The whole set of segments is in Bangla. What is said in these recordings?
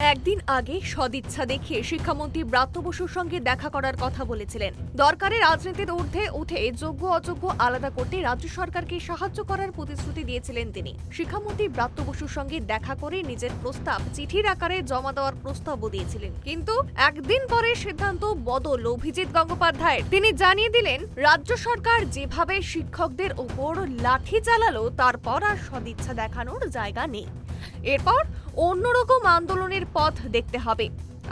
একদিন আগে সদিচ্ছা দেখিয়ে শিক্ষামন্ত্রী ব্রাত্য বসুর সঙ্গে দেখা করার কথা বলেছিলেন। দরকারে রাজনীতির ঊর্ধ্বে উঠে যোগ্য অযোগ্য আলাদা করতে রাজ্য সরকারকে সাহায্য করার প্রতিশ্রুতি দিয়েছিলেন তিনি। শিক্ষামন্ত্রী ব্রাত্য বসুর সঙ্গে দেখা করে নিজের প্রস্তাব চিঠির আকারে জমা দেওয়ার প্রস্তাবও দিয়েছিলেন। কিন্তু একদিন পরে সিদ্ধান্ত বদল অভিজিৎ গঙ্গোপাধ্যায়ের। তিনি জানিয়ে দিলেন, রাজ্য সরকার যেভাবে শিক্ষকদের ওপর লাঠি চালালো, তারপর আর সদিচ্ছা দেখানোর জায়গা নেই। এরপর অন্যরকম আন্দোলনের পথ দেখতে হবে।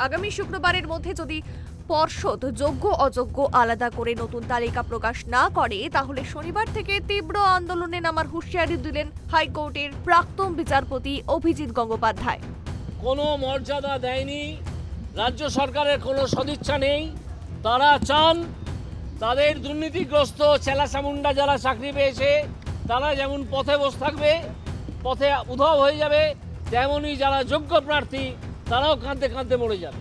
আগামী শুক্রবারের মধ্যে যদি পর্ষদ যোগ্য, অযোগ্য আলাদা করে নতুন তালিকা প্রকাশ না করে, তাহলে শনিবার থেকে তীব্র আন্দোলনে নামার হুঁশিয়ারি দিলেন হাইকোর্টের প্রাক্তন বিচারপতি অভিজিৎ গঙ্গোপাধ্যায়। কোনো মর্যাদা দেয়নি, রাজ্য সরকারের কোনো সদিচ্ছা নেই, তারা চান তাদের দুর্নীতিগ্রস্ত চেলাচামুন্ডা যারা চাকরি পেয়েছে, তারা যেমন পথে বসে থাকবে, পথে উধাও হয়ে যাবে তেমনই যারা যোগ্য প্রার্থী, তারাও কাঁদতে কাঁদতে মরে যাবে।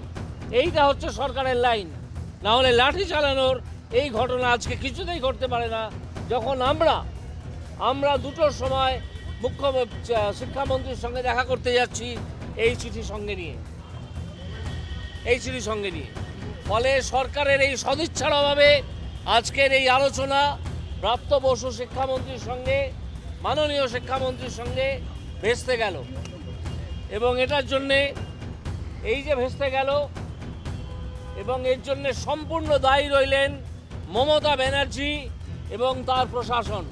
এইটা হচ্ছে সরকারের লাইন। না হলে লাঠি চালানোর এই ঘটনা আজকে কিছুতেই ঘটতে পারে না। যখন আমরা আমরা দুটোর সময় মুখ্য শিক্ষামন্ত্রীর সঙ্গে দেখা করতে যাচ্ছি এই চিঠি সঙ্গে নিয়ে। এই চিঠি সঙ্গে নিয়ে। ফলে সরকারের এই সদিচ্ছার অভাবে আজকের এই আলোচনা প্রাপ্ত বসু শিক্ষামন্ত্রীর সঙ্গে, মাননীয় শিক্ষামন্ত্রীর সঙ্গে ভেস্তে গেল। এবং এটার জন্যে এই যে ভেস্তে গেল এবং এর জন্যে সম্পূর্ণ দায়ী রইলেন মমতা ব্যানার্জি এবং তার প্রশাসন।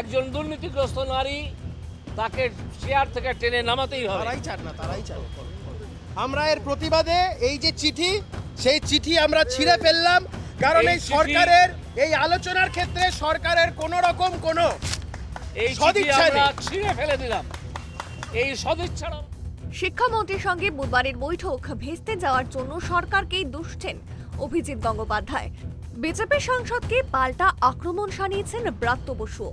একজন দুর্নীতিগ্রস্ত নারী তাকে চেয়ার থেকে টেনে নামাতেই হবে। তারাই চান না তারাই চান। আমরা এর প্রতিবাদে এই যে চিঠি সেই চিঠি আমরা ছিঁড়ে ফেললাম কারণ এই সরকারের এই আলোচনার ক্ষেত্রে সরকারের কোনো রকম কোনো এই চিঠি আমরা ছিঁড়ে ফেলে দিলাম। এই সদিচ্ছার শিক্ষামন্ত্রীর সঙ্গে বুধবারের বৈঠক ভেস্তে যাওয়ার জন্য সরকারকেই দুষছেন অভিজিৎ গঙ্গোপাধ্যায়। বিজেপি সাংসদকে পাল্টা আক্রমণ শানিয়েছেন ব্রাত্য বসু।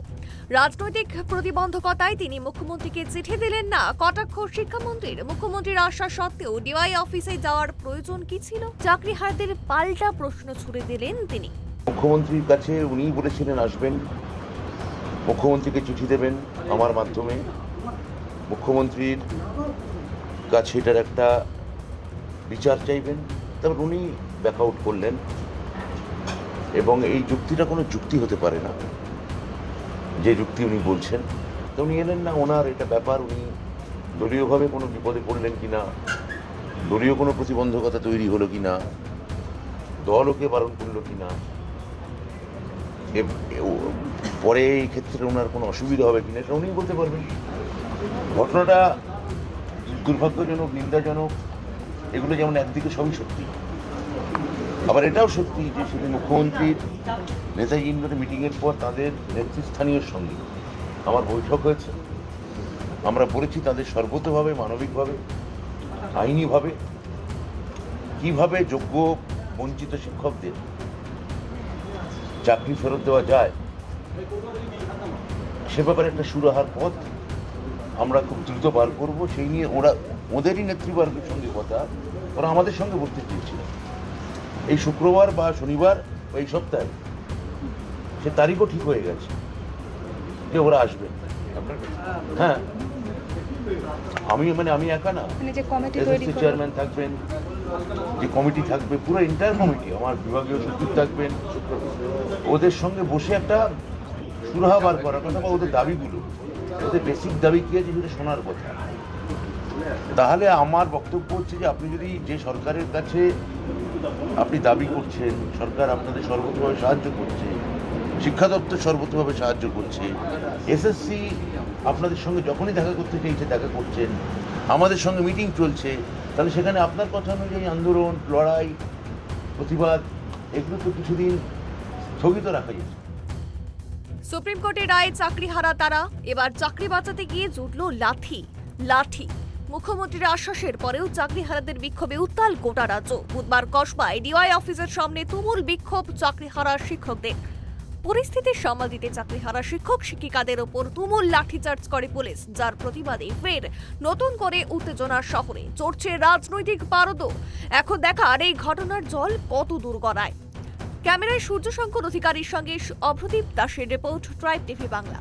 রাজনৈতিক প্রতিবন্ধকতায় তিনি মুখ্যমন্ত্রীকে চিঠি দিলেন না। কটাক্ষ শিক্ষামন্ত্রীর। মুখ্যমন্ত্রীর আশ্বাস সত্ত্বেও ডিওয়াই অফিসে যাওয়ার প্রয়োজন কি ছিল? চাকরিহারদের পাল্টা প্রশ্ন ছুড়ে দিলেন তিনি। মুখ্যমন্ত্রীর কাছে উনিই বলেছিলেন আসবেন। মুখ্যমন্ত্রীকে চিঠি দেবেন আমার মাধ্যমে। মুখ্যমন্ত্রীর কাছে এটার একটা বিচার চাইবেন। তারপর উনি ব্যাক আউট করলেন এবং এই যুক্তিটা কোনো যুক্তি হতে পারে না, যে যুক্তি উনি বলছেন। তো উনি এলেন না, ওনার এটা ব্যাপার উনি দলীয়ভাবে কোনো বিপদে পড়লেন কি না, দলীয় কোনো প্রতিবন্ধকতা তৈরি হলো কি না, দল ওকে বারণ করল কি না পরে এই ক্ষেত্রে ওনার কোনো অসুবিধা হবে কিনা সেটা উনিই বলতে পারবেন। ঘটনাটা দুর্ভাগ্যজনক, নিন্দাজনক, এগুলো যেমন একদিকে সবই সত্যি। আবার এটাও সত্যি যে সেদিন মুখ্যমন্ত্রীর, নেতাজি ইন্দ্রের মিটিংয়ের পর তাদের নেতৃস্থানীয় সঙ্গে আমার বৈঠক হয়েছে। আমরা বলেছি তাদের সর্বতভাবে, মানবিকভাবে, আইনিভাবে, কীভাবে যোগ্য, বঞ্চিত শিক্ষকদের চাকরি ফেরত দেওয়া যায়, সে ব্যাপারে একটা সুরাহার পথ আমরা খুব দ্রুত বার করব। সেই নিয়ে ওরা ওদেরই নেতৃবর্গের সঙ্গে কথা ওরা আমাদের সঙ্গে বসতে চেয়েছিল। এই শুক্রবার বা শনিবার বা এই সপ্তাহে সে তারিখও ঠিক হয়ে গেছে যে ওরা আসবে। হ্যাঁ। আমি মানে আমি একা না। চেয়ারম্যান থাকবেন যে কমিটি থাকবে পুরো ইন্টার কমিটি আমার বিভাগীয় সচিব থাকবেন ওদের সঙ্গে বসে একটা সুরাহা বার করার কথা বা ওদের দাবিগুলো। ওদের বেসিক দাবি কি আছে? সেটা শোনার কথা। তাহলে আমার বক্তব্য হচ্ছে যে, আপনি যদি যে সরকারের কাছে আপনি দাবি করছেন, সরকার আপনাদের সর্বতভাবে সাহায্য করছে, শিক্ষা দপ্তর সর্বতভাবে সাহায্য করছে এসএসসি আপনাদের সঙ্গে যখনই দেখা করতে চাইছে, দেখা করছেন, আমাদের সঙ্গে মিটিং চলছে, তাহলে সেখানে আপনার কথা অনুযায়ী আন্দোলন, লড়াই, প্রতিবাদ, এগুলো তো কিছুদিন স্থগিত রাখা যাচ্ছে সুপ্রিম কোর্টের রায়ে চাকরি হারা তারা। এবার চাকরি বাঁচাতে গিয়ে জুটল লাঠি। লাঠি। মুখ্যমন্ত্রীর আশ্বাসের পরেও চাকরি হারাদের বিক্ষোভে উত্তাল গোটা রাজ্য। বুধবার কসবায় ডিওয়াই অফিসের সামনে তুমুল বিক্ষোভ চাকরি হারা শিক্ষকদের। পরিস্থিতি সামাল দিতে চাকরি হারা শিক্ষক, শিক্ষিকাদের ওপর তুমুল লাঠিচার্জ করে পুলিশ, যার প্রতিবাদে ফের নতুন করে উত্তেজনার শহরে। চড়ছে রাজনৈতিক পারদ। এখন দেখার এই ঘটনার জল কত দূর গড়ায়। ক্যামেরায় সূর্যশঙ্কর অধিকারীর সঙ্গে অভ্রদীপ দাসের রিপোর্ট ট্রাইব টিভি বাংলা।